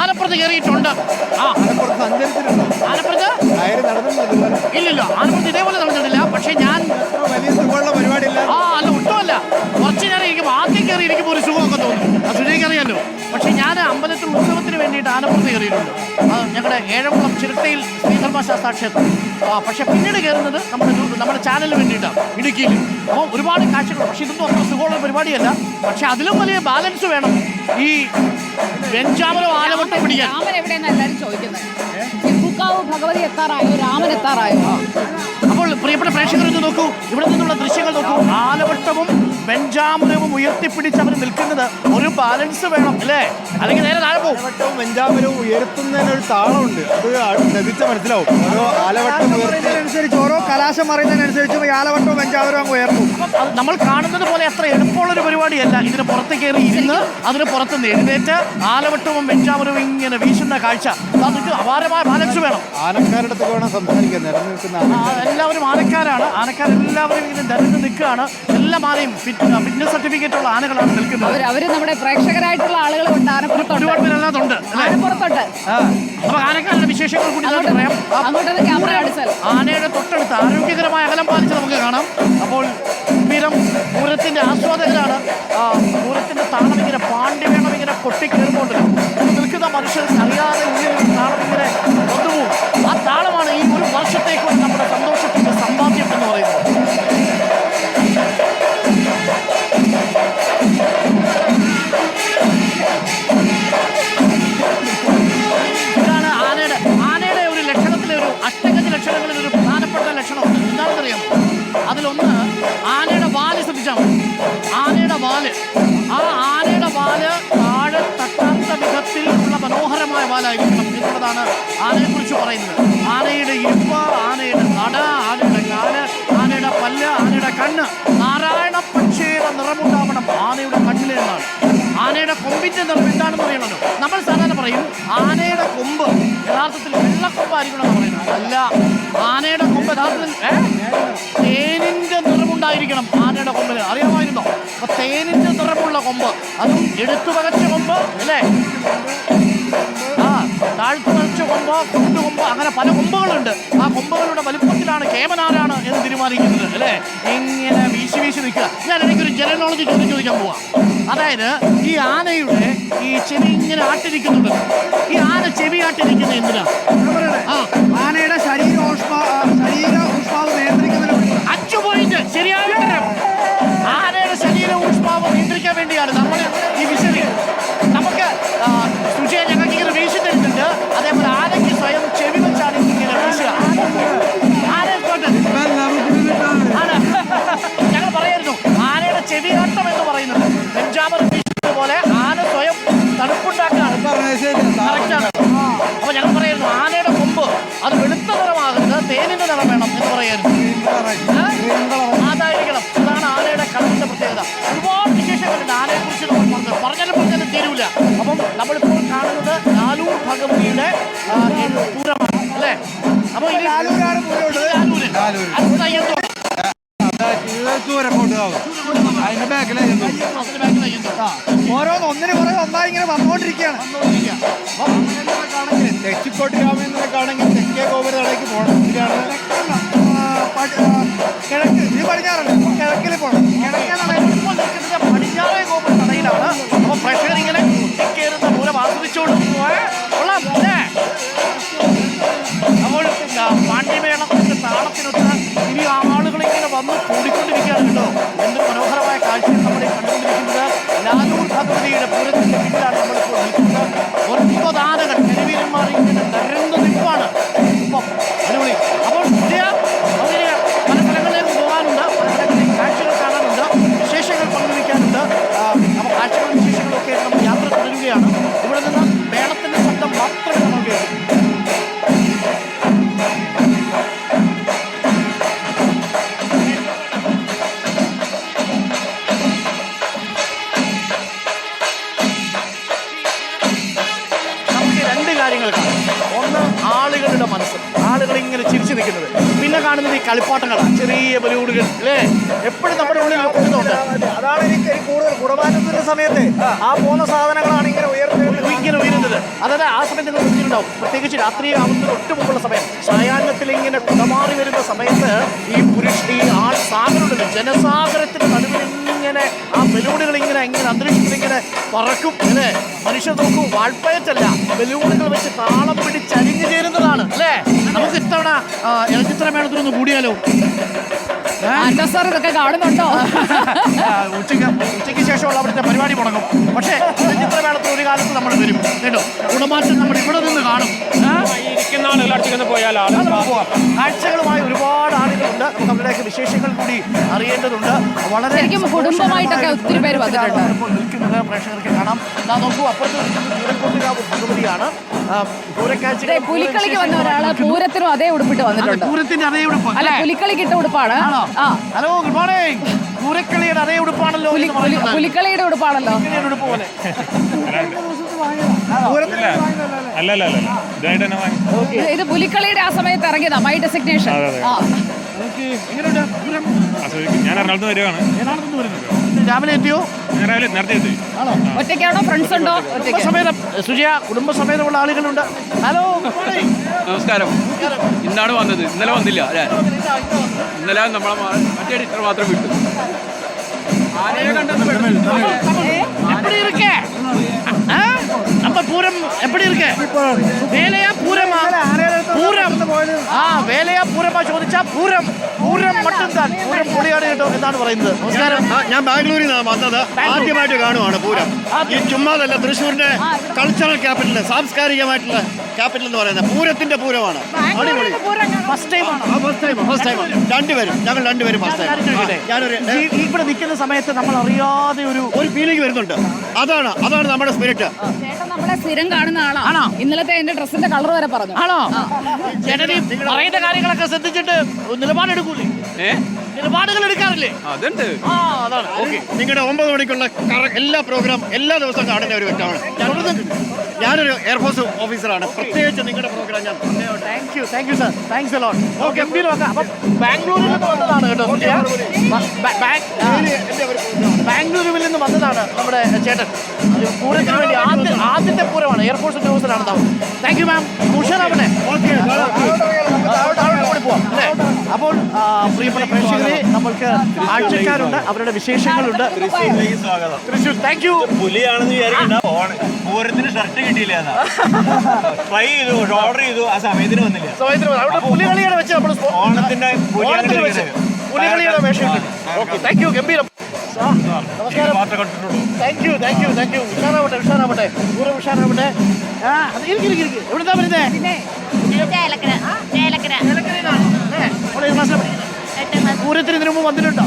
ആലപ്പുറത്ത് കയറിയിട്ടുണ്ട്. ആ സഞ്ചരിച്ചിട്ടുണ്ടോ. ആലപ്പുറത്ത് ഇല്ലല്ലോ ആലപ്പുറത്ത് ഇതേപോലെ നടന്നിട്ടില്ല. പക്ഷേ ഞാൻ അത്ര വലിയ സുഖമുള്ള പരിപാടിയില്ല. ആ അല്ല ഒട്ടുമല്ല. കുറച്ച് നേരം ഇരിക്കുമ്പോൾ ആദ്യം കയറി ഇരിക്കുമ്പോൾ ഒരു സുഖമൊക്കെ തോന്നും. അത് സുജയ്ക്ക് അറിയാലോ. പക്ഷേ ഞാൻ അമ്പലത്തിൽ ഉത്സവത്തിന് വേണ്ടിയിട്ട് ആനപ്പുറത്ത് കയറിയിട്ടുണ്ട്. അത് ഞങ്ങളുടെ ഏഴംകുളം ചിരട്ടയിൽ ശ്രീധർമ്മശാസ്ത്ര ക്ഷേത്രം. പക്ഷേ പിന്നീട് കയറുന്നത് നമ്മുടെ നമ്മുടെ ചാനലിന് വേണ്ടിയിട്ടാണ്. ഇടുക്കിയിൽ അപ്പോൾ ഒരുപാട് കാഴ്ചകൾ പക്ഷേ ഇതൊന്നും അത്ര സുഖമുള്ള പരിപാടിയല്ല. പക്ഷേ അതിലും വലിയ ബാലൻസ് വേണം. ഈ വെഞ്ചാമലോ ആലവട്ടം പിടിക്കാൻ. രാമൻ എവിടെയെന്ന് ചോദിക്കുന്നത്? ഭഗവതി എത്താറായോ? രാമൻ എത്താറായോ? അപ്പോൾ പ്രിയപ്പെട്ട പ്രേക്ഷകർ ഇത് നോക്കൂ. ഇവിടെ നിന്നുള്ള ദൃശ്യങ്ങൾ നോക്കൂ. ആലവട്ടവും വെഞ്ചാമരവും ഉയർത്തിപ്പിടിച്ച് അവർ നിൽക്കുന്നത് ഒരു ബാലൻസ് വേണം അല്ലേ? അല്ലെങ്കിൽ നേരെ താഴെ പോകും ആലവട്ടവും വെഞ്ചാമരവും ഉയർത്തുന്നതിന് ഒരു താളമുണ്ട്. അത് ശ്രദ്ധിച്ച മനസ്സിലാവും. ഓരോ ആലവട്ടം ഉയർത്തി അനുസരിച്ച് ഓരോ കലാശം അറിയുന്നതിനനുസരിച്ച് യാലവട്ടവും വെഞ്ചാവരവും അങ്ങ് ഉയർത്തും. നമ്മൾ കാണുന്നത് പോലെ അത്ര എളുപ്പമുള്ളൊരു പരിപാടിയല്ല. ഇതിന് പുറത്ത് കയറി ഇരുന്ന് അതിന് പുറത്ത് നിന്ന് എഴുന്നേറ്റ് ആലവട്ടവും വെഞ്ചാമരവും ഇങ്ങനെ വീശുന്ന കാഴ്ച. അതിന് അപാരമായ ബാലൻസ് വേണം. ആനക്കാരുടെ അടുത്ത് വേണം സംസാരിക്കാൻ നിരന്ന് നിൽക്കുന്ന ആ, എല്ലാവരും ആനക്കാരാണ്. ആനക്കാരെല്ലാവരും ഇങ്ങനെ നിരന്ന് നിൽക്കുകയാണ്. എല്ലാ ആനയും ഫിറ്റ്നസ് സർട്ടിഫിക്കറ്റ് ഉള്ള ആനകളാണ് നിൽക്കുന്നത്. അവർ നമ്മുടെ പ്രേക്ഷകരായിട്ടുള്ള ആളുകൾ കൊണ്ട് ആനപ്പുറത്തുണ്ട് ഒരുപാട് പേരല്ലാതുണ്ട് അല്ലേ? ആനപ്പുറത്തുണ്ട് അപ്പൊ ആനക്കാരുടെ വിശേഷങ്ങൾ കൂടി പറയാം. അങ്ങോട്ടൊന്ന് ക്യാമറ കാണിച്ചാൽ ആനയുടെ തൊട്ടടുത്ത് ആരോഗ്യകരമായ അകലം പാലിച്ച് നമുക്ക് കാണാം. അപ്പോൾ പൂരം പൂരത്തിന്റെ ആസ്വാദകരാണ്. പൂരത്തിന്റെ താളം ഇങ്ങനെ പാണ്ഡ്യവേണം ഇങ്ങനെ കൊട്ടിക്കേറുമ്പോണ്ട് നിൽക്കുന്ന മനുഷ്യർക്ക് അറിയാതെ ഉള്ളിൽ ആനയെക്കുറിച്ച് പറയുന്നത്. ആനയുടെ ഇരുപ്പ് ആനയുടെ നട ആനയുടെ കാൽ ആനയുടെ പല്ല് ആനയുടെ കണ്ണ്. നാരായണ പക്ഷിയുടെ നിറമുണ്ടാവണം ആനയുടെ കണ്ണിലെന്നാണ് ആനയുടെ കൊമ്പിന്റെ നിറം എന്താണെന്ന് പറയണല്ലോ നമ്മൾ സാധാരണ പറയും ആനയുടെ കൊമ്പ് യഥാർത്ഥത്തിൽ വെള്ളക്കൊമ്പായിരിക്കണം എന്ന് പറയുന്നത്. അല്ല ആനയുടെ കൊമ്പ് യഥാർത്ഥത്തിൽ? തേനിന്റെ നിറമുണ്ടായിരിക്കണം ആനയുടെ കൊമ്പിന് അറിയാമായിരുന്നോ? അപ്പൊ തേനിന്റെ നിറമുള്ള കൊമ്പ് അതും എടുത്തു പകച്ച കൊമ്പ് അല്ലേ? താഴ്ത്തു വരച്ച കൊമ്പ് കൊണ്ടു കൊമ്പ് അങ്ങനെ പല കൊമ്പുകളുണ്ട്. ആ കൊമ്പുകളുടെ വലുപ്പത്തിലാണ് കേമനാരാണ് എന്ന് തീരുമാനിക്കുന്നത് അല്ലേ? ഇങ്ങനെ വീശി വീശി നിൽക്കുക. ഞാൻ എനിക്കൊരു ജനറോളജി ചോദ്യം ചോദിക്കാൻ പോവാം. അതായത് ഈ ആനയുടെ ഈ ചെവി ഇങ്ങനെ ആട്ടിരിക്കുന്നുണ്ട് ഈ ആന ചെവി ആട്ടിരിക്കുന്നത് എന്തിനാ? ആ. ആനയുടെ ശരീര ആ? അതായിരിക്കണം അതാണ് ആനയുടെ കളറിന്റെ പ്രത്യേകത ഒരുപാട് വിശേഷങ്ങളുണ്ട് ആനയെ കുറിച്ച് നമ്മൾ പറഞ്ഞത് പറഞ്ഞാലും പറഞ്ഞാലും തീരൂല അപ്പം നമ്മളിപ്പോൾ കാണുന്നത് ലാലൂർ ഭഗവതിയുടെ പൂരമാണ് അല്ലേ അപ്പൊ ഇനി ലാലൂരാണ് പൂരമുള്ളത്. ലാലൂര്. ലാലൂര്. അടുത്ത അയ്യന്തോൾ. അതിന്റെ ബാക്കിലായിരുന്നു അതിന് ബാക്കിൽ അയ്യന്തോൾ. ഓരോന്ന് ഒന്നിന് പുറകെ ഒന്നായി ഇങ്ങനെ വന്നുകൊണ്ടിരിക്കുകയാണ് തെച്ചിക്കോട്ട് രാമേന്ദ്രനൊക്കെ ആണെങ്കിൽ വന്ന് കൂടിക്കൊണ്ടിരിക്കുകയാണ് കേട്ടോ. എന്തൊരു മനോഹരമായ കാഴ്ച നമ്മുടെ കണ്ടുകൊണ്ടിരിക്കുന്നത്. ലാലൂർ ഭഗവതിയുടെ പൂരത്തിന്റെ കളിപ്പാട്ടങ്ങളാണ് ചെറിയ ബലിവുഡുകൾ അല്ലേ? എപ്പോഴും നമ്മുടെ ഉള്ളിൽ നോക്കുന്നുണ്ട് അതാണ് എനിക്ക് കൂടുതൽ കുടമാറ്റത്തിന്റെ സമയത്ത് ആ. പോകുന്ന സാധനങ്ങളാണ് ഇങ്ങനെ ഉയർത്തുന്നത് ഇങ്ങനെ ഉയരുന്നത്. അതായത് ആ സമയത്ത് നിങ്ങൾ ശ്രദ്ധിച്ചിട്ടുണ്ടാവും പ്രത്യേകിച്ച് രാത്രി ആവുന്നതിന് ഒട്ടു മുമ്പുള്ള സമയം. സായാഹ്നത്തിൽ ഇങ്ങനെ കുടമാറി വരുന്ന സമയത്ത് ഈ പുരുഷ ഈ ആൾ സാഗരമുണ്ടല്ലോ ജനസാഗരത്തിന്റെ നടുവിൽ ഇങ്ങനെ ആ ബലൂണുകൾ ഇങ്ങനെ ഇങ്ങനെ അന്തരീക്ഷത്തിൽ ഇങ്ങനെ പറക്കും. അല്ലേ മനുഷ്യർ നോക്കൂ വാൾപ്പയറ്റല്ല ബലൂണുകൾ വെച്ച് താളം പിടിച്ച് അരിഞ്ഞു ചേരുന്നതാണ് അല്ലേ? നമുക്ക് ഇത്തവണ ഇലച്ചിത്ര മേളത്തിനൊന്ന് കൂടിയാലോ? ആൻഡോ സാർ ഇതൊക്കെ കാണുന്നുണ്ടോ? ഉച്ചയ്ക്ക് ഉച്ചയ്ക്ക് ശേഷമുള്ള അവിടുത്തെ പരിപാടി മുടങ്ങും. പക്ഷേ ചിത്രമേളത്തിൽ ഒരു കാലത്ത് നമ്മൾ വരും. കേട്ടോ? ഗുണമാറ്റം നമ്മൾ ഇവിടെ നിന്ന് കാണും. ആ? ഇരിക്കുന്ന ആളുകൾ പോയാൽ കാഴ്ചകളുമായി ഒരുപാട് ആളുകളുണ്ട്. നമുക്ക് അവരുടെയൊക്കെ വിശേഷങ്ങൾ കൂടി അറിയേണ്ടതുണ്ട്. വളരെ കുടുംബമായിട്ടൊക്കെ ഒത്തിരി പേര് നിൽക്കുന്നത് പ്രേക്ഷകർക്ക് കാണാം. ദാ നോക്കൂ അപ്പുറത്ത് പൂരക്കോട്ടുകാവ് ഭഗവതിയാണ് പുലിക്കളിക്ക് വന്ന ഒരാൾ പൂരത്തിനും അതേ ഉടുപ്പിട്ട് വന്നിട്ടുണ്ട്. പൂരത്തിന്റെ അതേ ഉടുപ്പ്. അല്ല? പുലിക്കളിക്ക് ഇട്ട ഉടുപ്പാണ് ആ. ഹലോ ഗുഡ് മോർണിംഗ് പൂരക്കളിയുടെ അതേ ഉടുപ്പാണല്ലോ. പുലിക്കളിയുടെ ഉടുപ്പാണല്ലോ. ഉടുപ്പ് പോലെ ഇത് പുലിക്കളിയുടെ ആ സമയത്ത് ഇറങ്ങിയതാ മൈ ഡെസിഗ്നേഷൻ. ഞാൻ എറണാകുളത്ത് വരുന്നത്. രാവിലെ എത്തിയോ? രാവിലെ നേരത്തെ എത്തി. ആണോ? ഒറ്റയ്ക്കാണോ? ഫ്രണ്ട്സ് ഉണ്ടോ? കുടുംബസമേതം സുജയ കുടുംബസമേതമുള്ള ആളുകളുണ്ട്. ഹലോ നമസ്കാരം. ഇന്നാണ് വന്നത്. ഇന്നലെ വന്നില്ല അല്ലേ? ഇന്നലെ നമ്മളെ മറ്റേ ഇത്ര മാത്രം വിട്ടു. ആനയെ കണ്ടെന്ന് பூரம் எப்படி இருக்க வேலையா பூரமா பூரம் ആ വേലയാ പൂരമാ ചോദിച്ചാ പൂരം പൂരം മട്ടുംതാൻ പൂരം പൊളിയാണ് കേട്ടോ എന്നാണ് പറയുന്നത് നമസ്കാരം ആ, ഞാൻ ബാംഗ്ലൂരിൽ നിന്നാണ് വന്നത് ആദ്യമായിട്ട് കാണുവാണ് പൂരം ഈ ചുമ്മാതല്ല തൃശ്ശൂരിന്റെ കൾച്ചറൽ ക്യാപിറ്റൽ സാംസ്കാരികമായിട്ടുള്ള ക്യാപിറ്റൽ എന്ന് പറയുന്നത് പൂരത്തിന്റെ പൂരമാണ് അടിപൊളി ഫസ്റ്റ് ടൈം ആണ് ഫസ്റ്റ് ടൈം ഫസ്റ്റ് ടൈം രണ്ടുപേരും ഞങ്ങൾ രണ്ടുപേരും ഫസ്റ്റ് കാര്യം ടൈം ചോദിക്കട്ടെ? ഞാനൊരു ഈ ഈ ഇവിടെ നിൽക്കുന്ന സമയത്ത് നമ്മൾ അറിയാതെ ഒരു ഒരു ഫീലിംഗ് വരുന്നുണ്ട് അതാണ് അതാണ് നമ്മുടെ സ്പിരിറ്റ് ചേട്ടൻ നമ്മളെ സ്ഥിരം കാണുന്ന ആളാണോ ഇന്നലത്തെ എന്റെ ഡ്രസ്സിന്റെ കളർ വരെ പറഞ്ഞു. ആണോ? ചേട്ടൻ ഈ പറയുന്ന കാര്യങ്ങളൊക്കെ ശ്രദ്ധിച്ചിട്ട് നിലപാടെടുക്കൂലേ നിലപാടുകൾ എടുക്കാറില്ലേ? അതുണ്ട്. ആ അതാണ്. ഓക്കെ. നിങ്ങളുടെ ഒമ്പത് മണിക്കുള്ള എല്ലാ പ്രോഗ്രാം എല്ലാ ദിവസവും കാണുന്ന ഒരു വ്യക്തമാണ്. ഞാനൊരു എയർഫോഴ്സ് ഓഫീസറാണ് പ്രത്യേകിച്ച് നിങ്ങളുടെ പ്രോഗ്രാം ഞാൻ thank you thank you sir thanks a lot ഓ ഗംഭീരമൊക്കെ. അപ്പം ബാംഗ്ലൂരിൽ നിന്ന് വന്നതാണ് കേട്ടോ ബാംഗ്ലൂരിൽ നിന്ന് വന്നതാണ് നമ്മുടെ ചേട്ടൻ. പൂരത്തിന് വേണ്ടി ആദ്യ ആദ്യത്തെ പൂരമാണ്. എയർഫോഴ്സ് ഉദ്യോഗസ്ഥരാണ് താങ്ക് യു മാം ഉഷാറാവണേ. ഓക്കെ പോവാം അല്ലേ? അപ്പോൾ പ്രിയപ്പെട്ട പ്രേക്ഷകരെ നമ്മൾക്ക് ആഴ്ചക്കാരുണ്ട് അവരുടെ വിശേഷങ്ങളുണ്ട്. തൃശ്ശൂർ താങ്ക് യു പുലിയാണെന്ന് വിചാരിക്കണ്ട ഓണ. പൂരത്തിന് ഷർട്ട് കിട്ടിയില്ല ട്രൈ ചെയ്തു ഓർഡർ ചെയ്തു ആ സമയത്തിന് വന്നില്ല. സമയത്തിന് അവിടെ പുലികളിയുടെ വെച്ച് നമ്മൾ സ്പോ- ഓണത്തിന്റെ പുലി ഓണത്തിന് അങ്ങനെ വെച്ച്. ഇരിക്കുന്നത്. പുലികളിയുടെ വേഷം ഓക്കെ താങ്ക് യു ഗംഭീരം. നമസ്കാരം. മാത്രമേ കണ്ടിട്ടുള്ളൂ thank you thank you thank you ഉഷാറാവട്ടെ ഉഷാറാവട്ടെ. പൂരം ഉഷാറാവട്ടെ. ആ അത് ഇരിക്കും ഇരിക്കും ഇരിക്കും. എവിടുന്നാ വരുന്നേ? ചേലക്കര. ചേലക്കര. ഏലക്കരയിലാണോ? എട്ടാം പൂരത്തിന് ഇതിനു മുമ്പ് വന്നിട്ടുണ്ടോ?